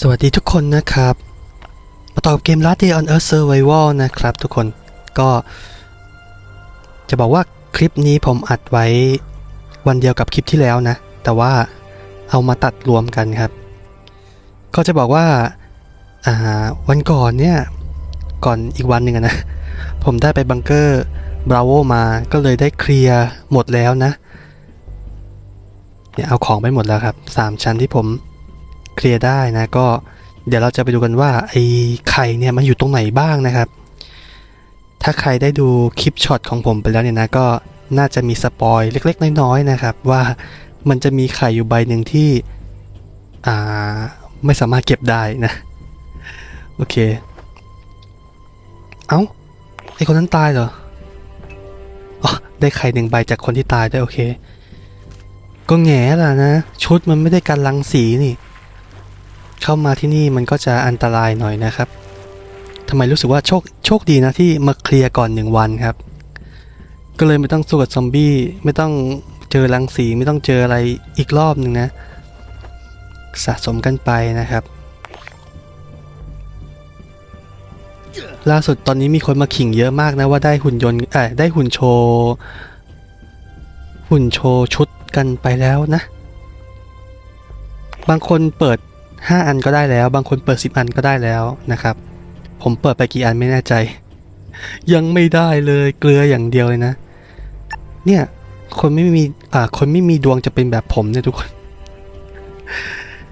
สวัสดีทุกคนนะครับ มาต่อบเกม Last Day on Earth Survival นะครับทุกคนก็จะบอกว่าคลิปนี้ผมอัดไว้วันเดียวกับคลิปที่แล้วนะ แต่ว่าเอามาตัดรวมกันครับ ก็จะบอกว่าอ่าวันก่อนเนี่ย ก่อนอีกวันหนึ่งนะ ผมได้ไปบังเกอร์บราโวมาก็เลยได้เคลียร์หมดแล้วนะเนี่ยเอาของไปหมดแล้วครับสามชั้นที่ผม เคลียร์ได้นะก็เดี๋ยวเราจะไปดูกันว่าไอ้ไข่เนี่ยมันอยู่ตรงไหนบ้างนะครับ ถ้าใครได้ดูคลิปช็อตของผมไปแล้วเนี่ยนะก็น่าจะมีสปอยเล็กๆ น้อยๆนะครับว่ามันจะมีไข่อยู่ใบหนึ่งที่อ่าไม่สามารถเก็บได้นะ โอเค เอา้าไอคนนั้นตายเหรออ๋อได้ไข่หนึ่งใบจากคนที่ตายได้โอเค ก็แง่ล่ะนะ ชุดมันไม่ได้กันรังสีนี่ เข้ามาที่นี่มันก็จะอันตรายหน่อยนะครับทำไมรู้สึกว่าโชคโชคดีนะที่มาเคลียร์ก่อนหนึ่งวันครับ ก็เลยไม่ต้องสู้กับซอมบี้ไม่ต้องเจอรังสีไม่ต้องเจออะไรอีกรอบหนึ่งนะ สะสมกันไปนะครับ ล่าสุดตอนนี้มีคนมาขิงเยอะมากนะว่าได้หุ่นยนต์เอ่อได้หุ่นโชว์หุ่นโชว์ชุดกันไปแล้วนะ บางคนเปิด 5 อันก็ได้แล้ว บางคนเปิด 10 อันก็ได้แล้วนะครับ ผมเปิดไปกี่อันไม่แน่ใจ ยังไม่ได้เลยเกลืออย่างเดียวเลยนะ เนี่ย คนไม่มีอ่าคนไม่มีดวงจะเป็นแบบผมเนี่ยทุกคน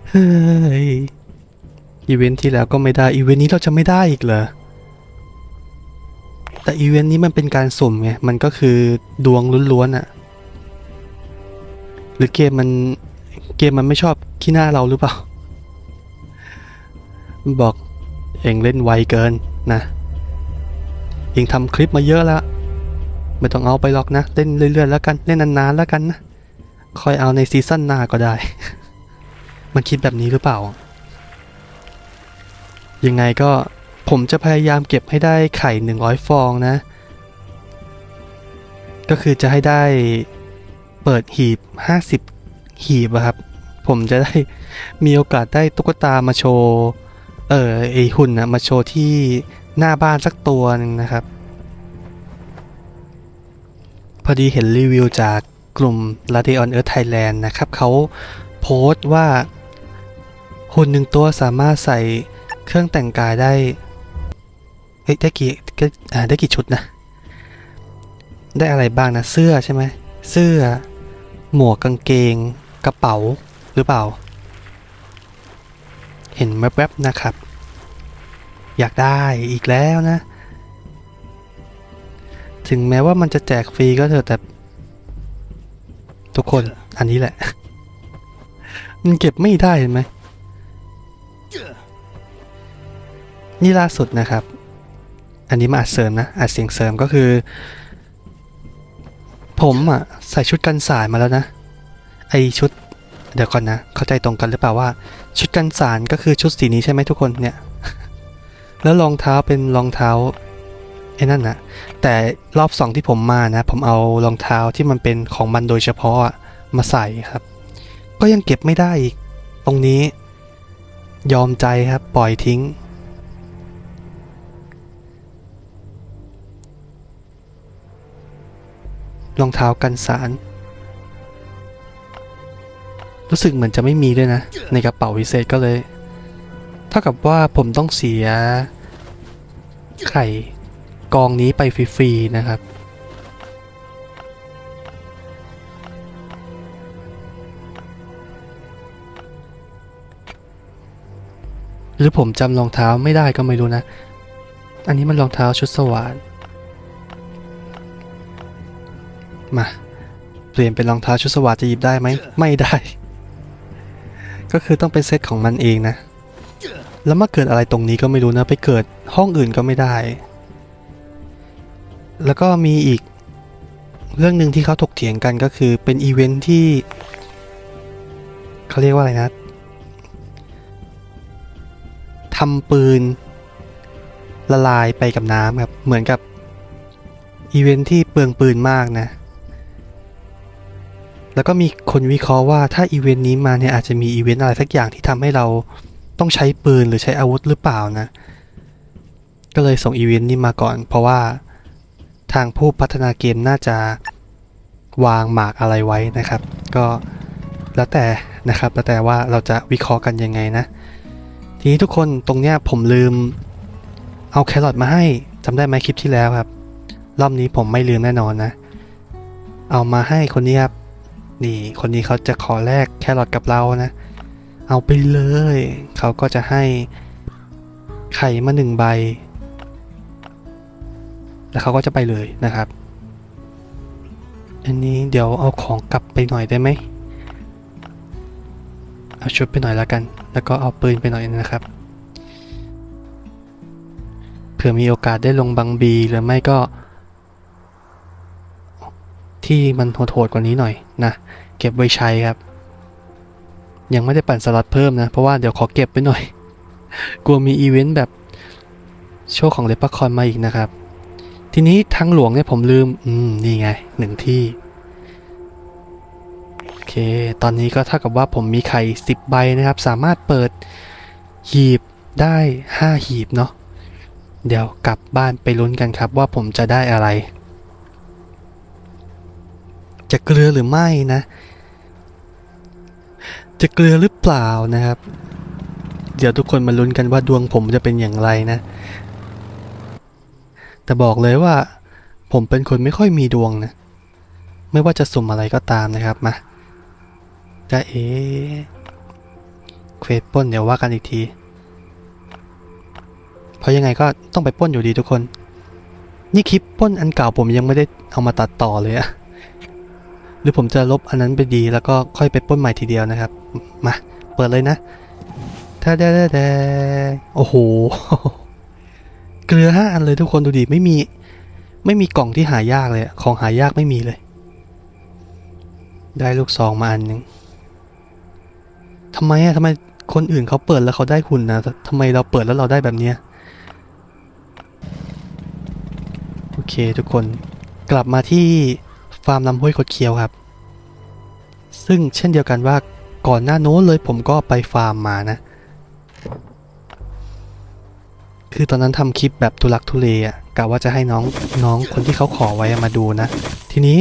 เฮ้ยอีเวนท์ที่แล้วก็ไม่ได้ อีเวนท์นี้เราจะไม่ได้อีกเหรอแต่อีเวนท์นี้มันเป็นการสุ่มไง มันก็คือดวงล้วนๆอะหรือเกมมันเกมมันไม่ชอบขี้หน้าเราหรือเปล่า บอกเองเล่นไวเกินนะ เองทำคลิปมาเยอะแล้ว ไม่ต้องเอาไปหรอกนะ เล่นเรื่อยๆแล้วกัน เล่นนานๆแล้วกันนะคอยเอาในซีซั่นหน้าก็ได้ มันคิดแบบนี้หรือเปล่า ยังไงก็ผมจะพยายามเก็บให้ได้ไข่ 100 ฟองนะ ก็คือจะให้ได้เปิดหีบ 50 หีบครับ ผมจะได้มีโอกาสได้ตุ๊กตามาโชว์ เออไอหุ่นนะมาโชว์ที่หน้าบ้านสักตัวหนึงนะครับ พอดีเห็นรีวิวจากกลุ่ม r a d i o n Earth Thailand นะครับเขาโพสต์ว่า หุ่นหนึ่งตัวสามารถใส่เครื่องแต่งกายได้เฮ้ยได้กี่ได้กี่ชุดนะ ได้อะไรบ้างนะ เสื้อใช่ไหมเสื้อ หมวกกางเกง กระเป๋าหรือเปล่า เห็นแวบๆนะครับ อยากได้อีกแล้วนะ ถึงแม้ว่ามันจะแจกฟรีก็เถอะแต่ ทุกคนอันนี้แหละ มันเก็บไม่ได้เห็นไหมนี่ล่าสุดนะครับ อันนี้มาอัดเสริมนะ อัดเสียงเสริมก็คือ ผมอะใส่ชุดกันสายมาแล้วนะ ไอชุด เดี๋ยวก่อนนะ เข้าใจตรงกันหรือเปล่าว่า ชุดกันสารก็คือชุดสีนี้ใช่ไหมทุกคนเนี่ย แล้วรองเท้าเป็นรองเท้าไอ้นั่นนะแต่รอบสองที่ผมมานะ ผมเอารองเท้าที่มันเป็นของมันโดยเฉพาะอะมาใส่ครับ ก็ยังเก็บไม่ได้อีก ตรงนี้ ยอมใจครับ ปล่อยทิ้ง รองเท้ากันสาร รู้สึกเหมือนจะไม่มีด้วยนะ ในกระเป๋าพิเศษก็เลย เท่ากับว่าผมต้องเสีย ไข่กองนี้ไปฟรีๆนะครับ หรือผมจำรองเท้าไม่ได้ก็ไม่รู้นะ อันนี้มันรองเท้าชุดสว่านมา เปลี่ยนเป็นรองเท้าชุดสว่านจะหยิบได้ไหม ไม่ได้ ก็คือต้องเป็นเซตของมันเองนะ แล้วมาเกิดอะไรตรงนี้ก็ไม่รู้นะไปเกิดห้องอื่นก็ไม่ได้ แล้วก็มีอีกเรื่องหนึ่งที่เขาถกเถียงกันก็คือเป็นอีเวนท์ที่เขาเรียกว่าอะไรนะทำปืนละลายไปกับน้ำครับ เหมือนกับอีเวนท์ที่เปลืองปืนมากนะ แล้วก็มีคนวิเคราะห์ว่าถ้าอีเวนต์นี้มาเนี่ยอาจจะมีอีเวนต์อะไรสักอย่างที่ทำให้เราต้องใช้ปืนหรือใช้อาวุธหรือเปล่านะ ก็เลยส่งอีเวนต์นี้มาก่อน เพราะว่าทางผู้พัฒนาเกมน่าจะวางหมากอะไรไว้นะครับ ก็แล้วแต่นะครับแล้วแต่ว่าเราจะวิเคราะห์กันยังไงนะ ทีนี้ทุกคนตรงเนี้ยผมลืมเอาแครอทมาให้จำได้ไหมคลิปที่แล้วครับ รอบนี้ผมไม่ลืมแน่นอนนะ เอามาให้คนนี้ครับ นี่คนนี้เขาจะขอแลกแครอทกับเรานะ เอาไปเลย เขาก็จะให้ไข่มาหนึ่งใบ แล้วเขาก็จะไปเลยนะครับ อันนี้เดี๋ยวเอาของกลับไปหน่อยได้ไหม เอาชุดไปหน่อยแล้วกัน แล้วก็เอาปืนไปหน่อยนะครับ เผื่อมีโอกาสได้ลงบังบีหรือไม่ก็ ที่มันโหดๆกว่านี้หน่อยนะเก็บไว้ใช้ครับ ยังไม่ได้ปั่นสล็อตเพิ่มนะ เพราะว่าเดี๋ยวขอเก็บไปหน่อย กลัวมีอีเวนต์แบบโชว์ของเลปคอนมาอีกนะครับ ทีนี้ทางหลวงเนี่ยผมลืม อืม นี่ไงหนึ่งที่ โอเค ตอนนี้ก็เท่ากับว่าผมมีไข่10ใบนะครับ สามารถเปิดหีบได้5หีบเนาะเดี๋ยวกลับบ้านไปลุ้นกันครับว่าผมจะได้อะไร จะเกลือหรือไม่นะ จะเกลือหรือเปล่านะครับ เดี๋ยวทุกคนมาลุ้นกันว่าดวงผมจะเป็นอย่างไรนะ แต่บอกเลยว่า ผมเป็นคนไม่ค่อยมีดวงนะ ไม่ว่าจะสุ่มอะไรก็ตามนะครับมาจะเอเควสป้นเดี๋ยวว่ากันอีกที เพราะยังไงก็ต้องไปป้นอยู่ดีทุกคน นี่คลิปป้นอันเก่าผมยังไม่ได้เอามาตัดต่อเลยอะ หรือผมจะลบอันนั้นไปดีแล้วก็ค่อยไปปล้นใหม่ทีเดียวนะครับ มาเปิดเลยนะถ้าแดแดแดโอ้โห เกลือห้าอันเลยทุกคนดูดิไม่มี ไม่มีกล่องที่หายากเลยของหายากไม่มีเลย ได้ลูกซองมาอันหนึ่งทำไมอะทำไมคนอื่นเขาเปิดแล้วเขาได้หุ่นนะทำไมเราเปิดแล้วเราได้แบบเนี้ยโอเคทุกคนกลับมาที่ ฟาร์มลำห้วยคดเคี้ยวครับ ซึ่งเช่นเดียวกันว่าก่อนหน้าโน้นเลยผมก็ไปฟาร์มมานะ คือตอนนั้นทำคลิปแบบทุลักทุเลอะกะว่าจะให้น้องน้องคนที่เขาขอไว้มาดูนะ ทีนี้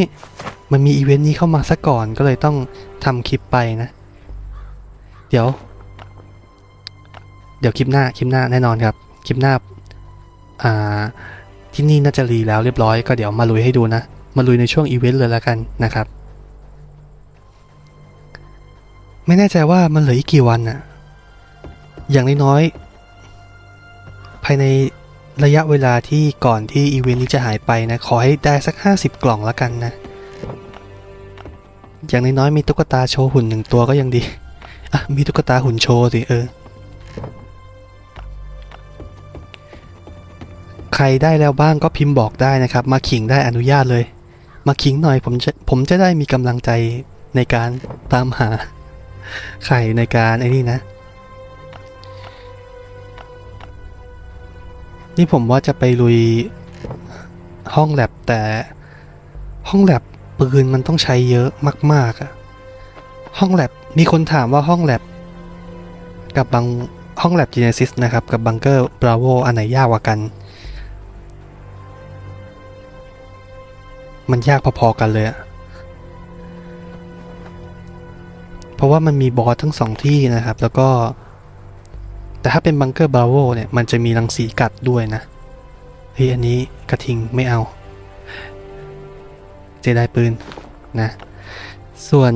มันมีอีเวนต์นี้เข้ามาซะก่อนก็เลยต้องทำคลิปไปนะ เดี๋ยว เดี๋ยวคลิปหน้าคลิปหน้าแน่นอนครับ คลิปหน้า อ่าที่นี่น่าจะรีแล้วเรียบร้อยก็เดี๋ยวมาลุยให้ดูนะ มาลุยในช่วงอีเวนต์เลยล้วกันนะครับ ไม่แน่ใจว่ามันเหลืออีกกี่วันน่ะอย่างน้อยๆภายในระยะเวลาที่ก่อนที่อีเวนต์นี้จะหายไปนะ ขอให้ได้สัก 50 กล่องล้วกันนะ อย่างน้อยๆมีตุ๊กตาโชว์หุ่นหนึ่งตัวก็ยังดี อะ มีตุ๊กตาหุ่นโชว์สิ เออ ใครได้แล้วบ้างก็พิมพ์บอกได้นะครับ มาขิงได้อนุญาตเลย มาขิงหน่อยผมจะผมจะได้มีกำลังใจในการตามหาไข่ในการไอ้นี่นะ นี่ผมว่าจะไปลุยห้องแลบแต่ห้องแลบปืนมันต้องใช้เยอะมากๆอะห้องแลบมีคนถามว่าห้องแลบกับบางห้องแลบ Genesis นะครับ กับบังเกอร์ Bravo อันไหนยากกว่ากัน มันยากพอๆกันเลยอะเพราะว่ามันมีบอสทั้งสองที่นะครับ แล้วก็ แต่ถ้าเป็นบังเกอร์บราโวเนี่ย มันจะมีรังสีกัดด้วยนะเฮ้ยอันนี้กระทิงไม่เอา เจไดปืนนะ ส่วน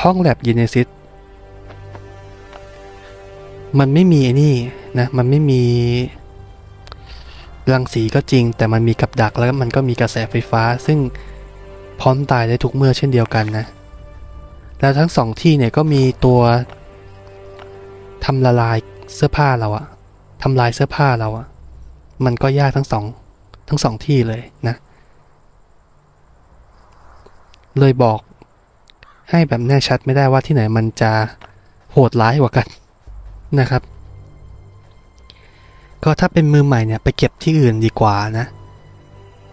ห้องแลบยูเนซิสมันไม่มีไอ้นี่นะ มันไม่มี รังสีก็จริง แต่มันมีกับดักแล้วมันก็มีกระแสไฟฟ้า ซึ่งพร้อมตายได้ทุกเมื่อเช่นเดียวกันนะ แล้วทั้งสองที่เนี่ยก็มีตัวทำละลายเสื้อผ้าเราอะทำลายเสื้อผ้าเราอะมันก็ยากทั้งสองทั้งสองที่เลยนะ เลยบอกให้แบบแน่ชัดไม่ได้ว่าที่ไหนมันจะโหดร้ายกว่ากันนะครับ ก็ถ้าเป็นมือใหม่เนี่ยไปเก็บที่อื่นดีกว่านะ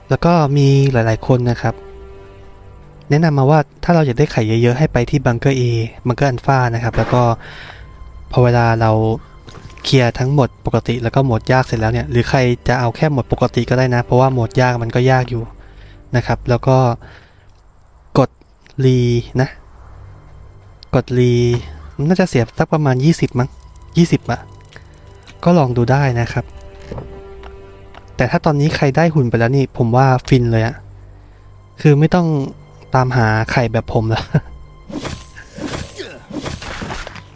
แล้วก็มีหลายๆคนนะครับ แนะนำมาว่าถ้าเราอยากได้ไข่เยอะๆ ให้ไปที่บังเกอร์ A บังเกอร์อันฟานะครับ แล้วก็พอเวลาเราเคลียร์ทั้งหมดปกติ แล้วก็หมดยากเสร็จแล้วเนี่ย หรือใครจะเอาแค่หมดปกติก็ได้นะ เพราะว่าหมดยากมันก็ยากอยู่นะครับ แล้วก็กดรีนะ กดรีน่าจะเสียสักประมาณ 20 มั้ง20อะ ก็ลองดูได้นะครับ แต่ถ้าตอนนี้ใครได้หุ่นไปแล้วนี่ผมว่าฟินเลยอะคือไม่ต้องตามหาไข่แบบผมแล้ว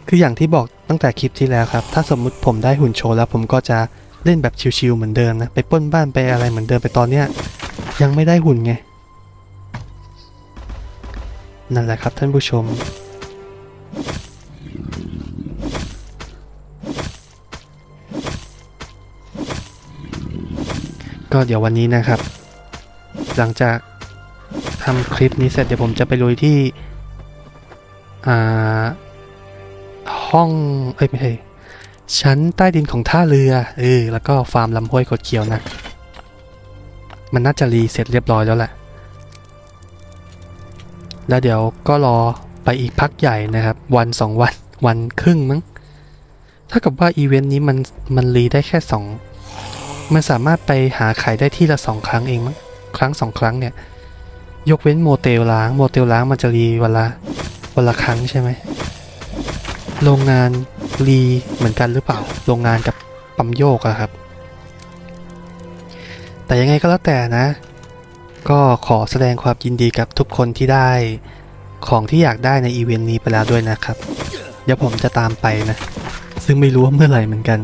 คืออย่างที่บอกตั้งแต่คลิปที่แล้วครับ ถ้าสมมุติผมได้หุ่นโชว์แล้ว ผมก็จะเล่นแบบชิวๆเหมือนเดิมนะ ไปป้นบ้านไปอะไรเหมือนเดิมไปตอนเนี้ยยังไม่ได้หุ่นไง นั่นแหละครับท่านผู้ชม ก็เดี๋ยววันนี้นะครับ หลังจากทำคลิปนี้เสร็จเดี๋ยวผมจะไปลุยที่อ่าห้องเอ้ยไม่ใช่ชั้นใต้ดินของท่าเรือเออแล้วก็ฟาร์มลำห้วยกดเขียวนะ มันน่าจะรีเสร็จเรียบร้อยแล้วแหละ แล้วเดี๋ยวก็รอไปอีกพักใหญ่นะครับ วันสองวันวันครึ่งมั้งถ้ากับว่าอีเวนต์นี้มันมันรีได้แค่สอง มันสามารถไปหาไข่ได้ที่ละสองครั้งเองมั้งครั้งสองครั้งเนี่ย ยกเว้นโมเตลล้าง โมเตลล้างมันจะรีวันละวันละครั้งใช่ไหมโรงงานรีเหมือนกันหรือเปล่า โรงงานกับปั๊มโยกอะครับ แต่ยังไงก็แล้วแต่นะ ก็ขอแสดงความยินดีกับทุกคนที่ได้ของที่อยากได้ในอีเวนต์นี้ไปแล้วด้วยนะครับ เดี๋ยวผมจะตามไปนะ ซึ่งไม่รู้ว่าเมื่อไหร่เหมือนกัน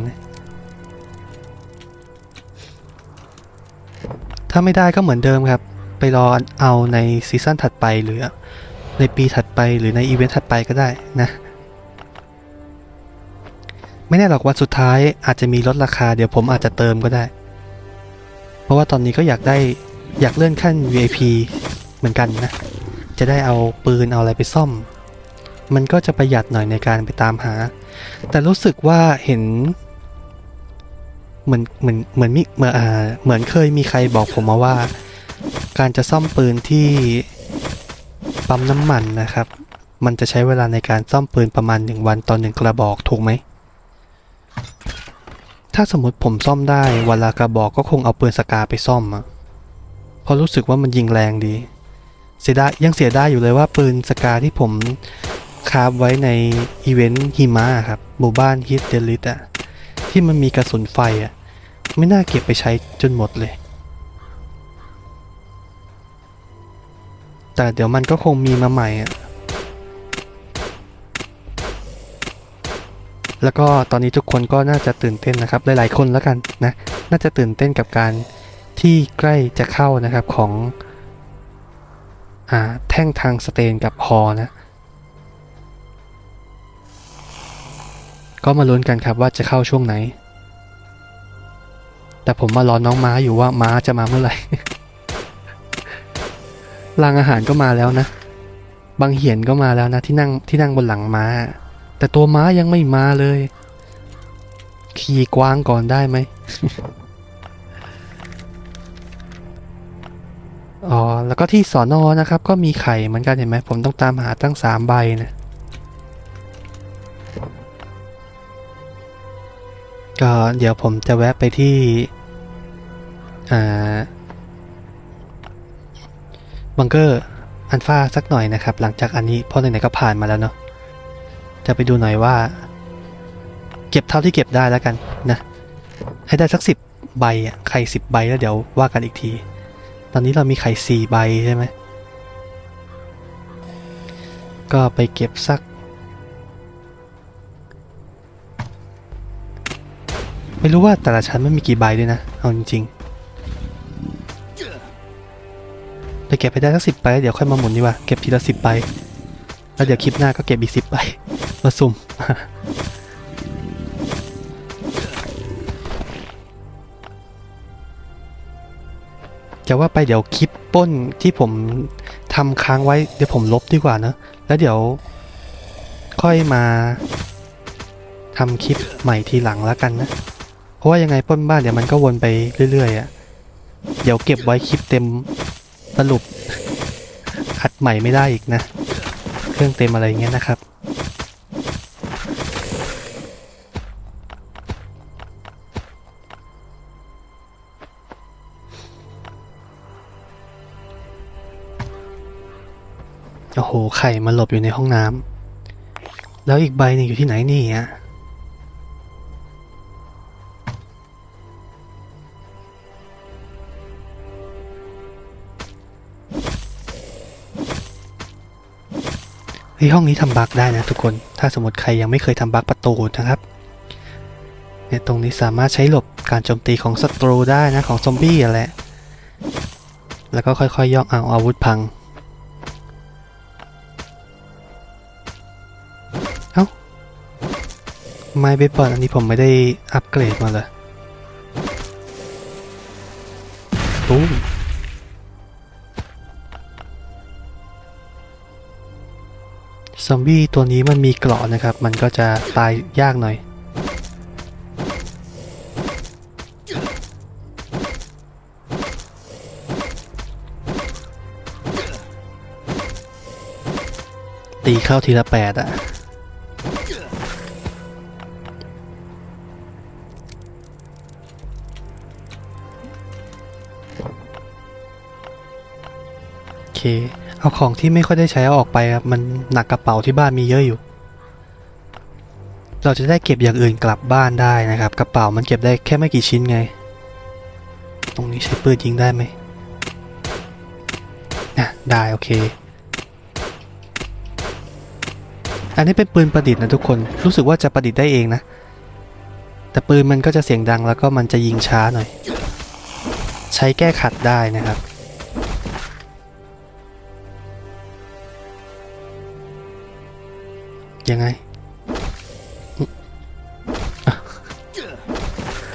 ถ้าไม่ได้ก็เหมือนเดิมครับ ไปรอเอาในซีซั่นถัดไปหรือ ในปีถัดไปหรือในอีเวนต์ถัดไปก็ได้นะ ไม่แน่หรอกวันสุดท้ายอาจจะมีลดราคาเดี๋ยวผมอาจจะเติมก็ได้ เพราะว่าตอนนี้ก็อยากได้อยากเลื่อนขั้น VIP เหมือนกันนะ จะได้เอาปืนเอาอะไรไปซ่อม มันก็จะประหยัดหน่อยในการไปตามหา แต่รู้สึกว่าเห็น เหมือนเหมือนเหมือนมิเหมือนอ่าเหมือนเคยมีใครบอกผมมาว่า การจะซ่อมปืนที่ปั๊มน้ำมันนะครับ มันจะใช้เวลาในการซ่อมปืนประมาณ 1 วันต่อหนึ่งกระบอกถูกไหม ถ้าสมมติผมซ่อมได้วันละกระบอกก็คงเอาปืนสกาไปซ่อมอะเพราะรู้สึกว่ามันยิงแรงดี เสียดายยังเสียดายอยู่เลยว่าปืนสกาที่ผมคาบไว้ในอีเวนต์หิมะครับหมู่บ้านฮิตเดลิตอะ ที่มันมีกระสุนไฟอะ ไม่น่าเก็บไปใช้จนหมดเลย แต่เดี๋ยวมันก็คงมีมาใหม่อะแล้วก็ตอนนี้ทุกคนก็น่าจะตื่นเต้นนะครับ หลายๆคนแล้วกันนะ น่าจะตื่นเต้นกับการที่ใกล้จะเข้านะครับของอ่าแท่งทางสเตนกับฮอนะ ก็มาลุ้นกันครับว่าจะเข้าช่วงไหน แต่ผมมารอน้องม้าอยู่ว่าม้าจะมาเมื่อไหร่รางอาหารก็มาแล้วนะ บางเหียนก็มาแล้วนะที่นั่งที่นั่งบนหลังม้า แต่ตัวม้ายังไม่มาเลย ขี่กวางก่อนได้ไหมอ๋อ แล้วก็ที่สอนอนะครับ ก็มีไข่เหมือนกันเห็นไหมผมต้องตามหาตั้งสามใบนะ ก็เดี๋ยวผมจะแวะไปที่บังเกอร์อันฟาสักหน่อยนะครับ หลังจากอันนี้เพราะไหนๆก็ผ่านมาแล้วเนาะจะไปดูหน่อยว่า เก็บเท่าที่เก็บได้แล้วกันนะให้ได้สักสิบใบอะไข่สิบใบแล้วเดี๋ยวว่ากันอีกที ตอนนี้เรามีไข่สี่ใบใช่ไหมก็ไปเก็บสัก ไม่รู้ว่าแต่ละชั้นมันมีกี่ใบด้วยนะ เอาจริงๆไปเก็บไปได้สักสิบใบเดี๋ยวค่อยมาหมุนดีกว่า เก็บทีละสิบใบ แล้วเดี๋ยวคลิปหน้าก็เก็บอีกสิบใบ มาสุ่ม จะว่าไปเดี๋ยวคลิปป้นที่ผมทำค้างไว้เดี๋ยวผมลบดีกว่านะ แล้วเดี๋ยว ค่อยมาทำคลิปใหม่ทีหลังแล้วกันนะ ราะว่ายังไงป้นบ้านเดี๋ยวมันก็วนไปเรื่อยๆอะ่ะ เดี๋ยวเก็บไว้คลิปเต็มสรุปอัดใหม่ไม่ได้อีกนะ เครื่องเต็มอะไรเงี้ยนะครับ โอ้โห ไข่มาหลบอยู่ในห้องน้ำแล้วอีกใบนึงอยู่ที่ไหนนี่อะ เฮ้ยห้องนี้ทำบั๊กได้นะทุกคน ถ้าสมมติใครยังไม่เคยทำบั๊กประตูนะครับเนี่ยตรงนี้สามารถใช้หลบการโจมตีของศัตรูได้นะของซอมบี้อะแหละแล้วก็ค่อยๆย่องเอาอาวุธพัง เอ้าไม้เบสบอลอันนี้ผมไม่ได้อัปเกรดมาเลยตูม ซอมบี้ตัวนี้มันมีเกราะนะครับ มันก็จะตายยากหน่อย ตีเข้าทีละแปดอะโอเค เอาของที่ไม่ค่อยได้ใช้เอาออกไปครับ มันหนักกระเป๋าที่บ้านมีเยอะอยู่ เราจะได้เก็บอย่างอื่นกลับบ้านได้นะครับ กระเป๋ามันเก็บได้แค่ไม่กี่ชิ้นไง ตรงนี้ใช้ปืนยิงได้ไหมอะได้โอเค อันนี้เป็นปืนประดิษฐ์นะทุกคน รู้สึกว่าจะประดิษฐ์ได้เองนะ แต่ปืนมันก็จะเสียงดังแล้วก็มันจะยิงช้าหน่อย ใช้แก้ขัดได้นะครับ ยังไง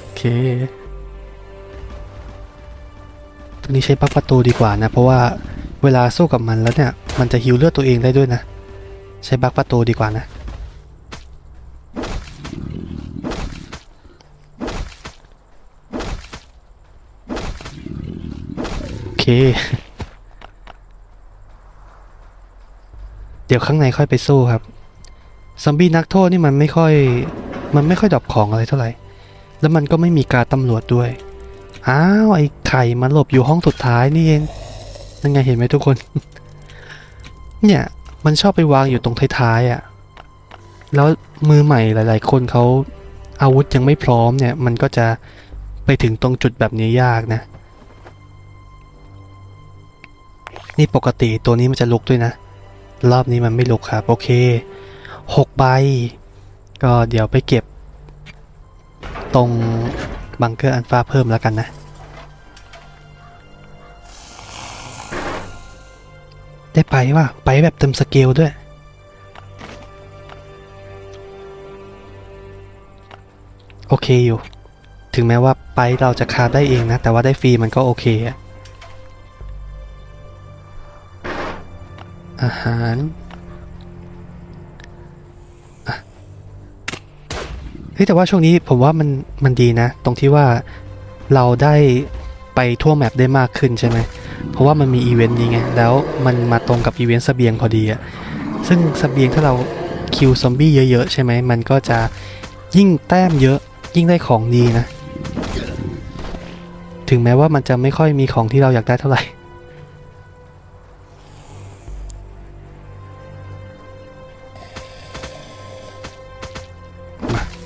โอเคตรงนี้ใช้ปลั๊กประตูดีกว่านะ เพราะว่าเวลาสู้กับมันแล้วเนี่ย มันจะฮิวเลือดตัวเองได้ด้วยนะ ใช้บักประตูดีกว่านะโอเค เดี๋ยวข้างในค่อยไปสู้ครับ ซอมบี้นักโทษนี่มันไม่ค่อย มันไม่ค่อยดรอปของอะไรเท่าไหร่ แล้วมันก็ไม่มีการตำรวจด้วย อ้าว ไอ้ไข่มันหลบอยู่ห้องสุดท้ายนี่เองนั่นไงเห็นไหมทุกคน เนี่ยมันชอบไปวางอยู่ตรงท้ายๆอะ่ะ แล้วมือใหม่หลาย ๆ คนเขาอาวุธยังไม่พร้อมเนี่ย มันก็จะไปถึงตรงจุดแบบนี้ยากนะ นี่ปกติตัวนี้มันจะลุกด้วยนะ รอบนี้มันไม่ลุกครับ โอเค หกใบ ก็เดี๋ยวไปเก็บ ตรงบังเกอร์อันฟ้าเพิ่มแล้วกันนะ ได้ไปว่ะไปแบบเต็มสเกลด้วย โอเคอยู่ ถึงแม้ว่าไปเราจะคาบได้เองนะ แต่ว่าได้ฟรีมันก็โอเคอะอาหาร ฮ้ยแต่ว่าช่วงนี้ผมว่ามันมันดีนะ ตรงที่ว่าเราได้ไปทั่วแมปได้มากขึ้นใช่ไหมเพราะว่ามันมีอีเวนต์นี้ไงแล้วมันมาตรงกับอีเวนต์สเบียงพอดีอะซึ่งสเบียงถ้าเราคิวซอมบี้เยอะๆใช่ไหมมันก็จะยิ่งแต้มเยอะยิ่งได้ของดีนะ ถึงแม้ว่ามันจะไม่ค่อยมีของที่เราอยากได้เท่าไหร่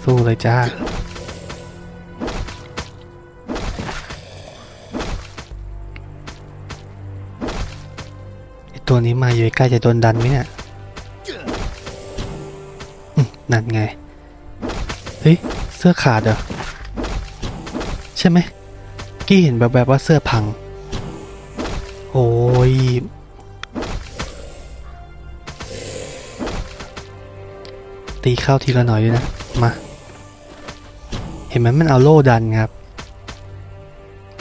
สู้เลยจ้าไอตัวนี้มาอยู่ใกล้จะโดนดันไหมเนี่ยนั่นไง เฮ้ย เสื้อขาดเหรอ ใช่ไหม กี้เห็นแบบแบบว่าเสื้อพัง โอ้ย ตีเข้าทีละหน่อยด้วยนะ มา ห็นไหมมันเอาโล่ดันครับ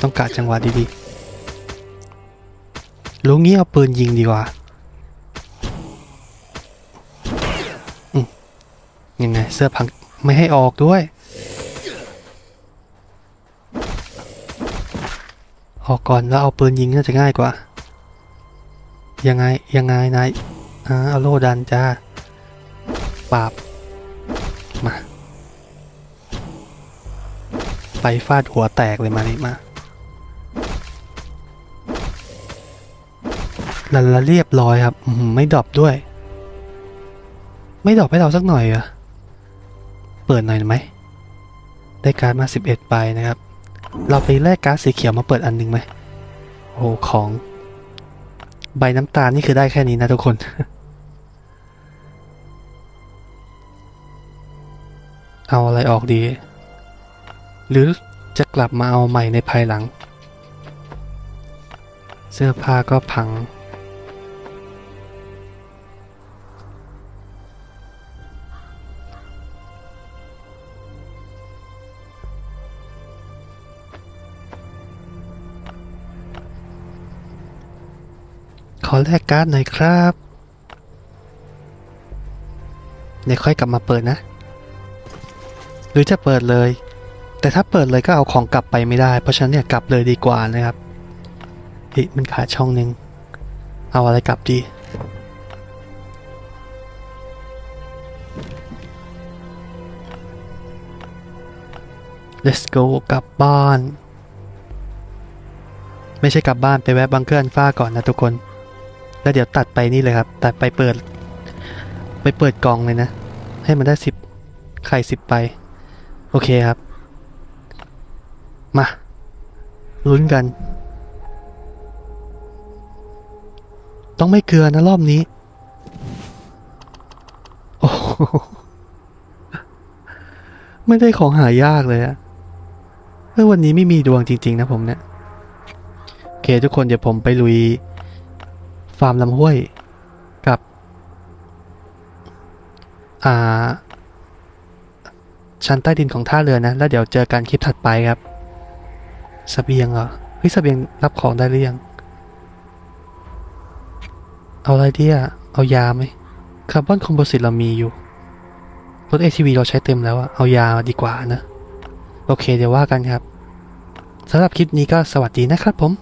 ต้องกะจังหวะดีๆรู้งี้เอาปืนยิงดีกว่ายังไงเสื้อพังไม่ให้ออกด้วย ออกก่อนแล้วเอาปืนยิงน่าจะง่ายกว่า ยังไงยังไงนายอ่าเอาโล่ดันจ้าปราบมา ไฟฟาดหัวแตกเลยมานี่มาลันละเรียบร้อยครับไม่ดรอปด้วย ไม่ดรอปให้เราสักหน่อยเหรอะเปิดหน่อยไหมได้การ์ดมา 11ใบนะครับ เราไปแลกการ์ดสีเขียวมาเปิดอันหนึ่งไหมโอ้ของใบน้ำตาลนี่คือได้แค่นี้นะทุกคน เอาอะไรออกดี หรือจะกลับมาเอาใหม่ในภายหลัง เสื้อผ้าก็พัง ขอแลกการ์ดหน่อยครับเดี๋ยวค่อยกลับมาเปิดนะ หรือจะเปิดเลย แต่ถ้าเปิดเลยก็เอาของกลับไปไม่ได้ เพราะฉะนั้นเนี่ยกลับเลยดีกว่านะครับเฮ้ยมันขาดช่องหนึ่งเอาอะไรกลับดี let's go กลับบ้าน ไม่ใช่กลับบ้านไปแวะบังเกอร์อันฟ้าก่อนนะทุกคน แล้วเดี๋ยวตัดไปนี่เลยครับ ตัดไปเปิด ไปเปิดกล่องเลยนะ ให้มันได้สิบไข่สิบไป โอเคครับ มาลุ้นกัน ต้องไม่เกลือนะรอบนี้ โอ้โหไม่ได้ของหายากเลยอะเออวันนี้ไม่มีดวงจริง ๆ นะผมเนี่ยโอเคทุกคนเดี๋ยวผมไปลุย ฟาร์มลำห้วยกับ อ่า ชั้นใต้ดินของท่าเรือนะ แล้วเดี๋ยวเจอกันคลิปถัดไปครับ สเบียงเหรอเฮ้ยสเบียงรับของได้หรือยัง เอาอะไรดีอะเอายาไหมคาร์บอนคอมโพสิตเรามีอยู่รถ ATV เราใช้เต็มแล้วอะเอายาดีกว่านะ โอเคเดี๋ยวว่ากันครับสำหรับคลิปนี้ก็สวัสดีนะครับผม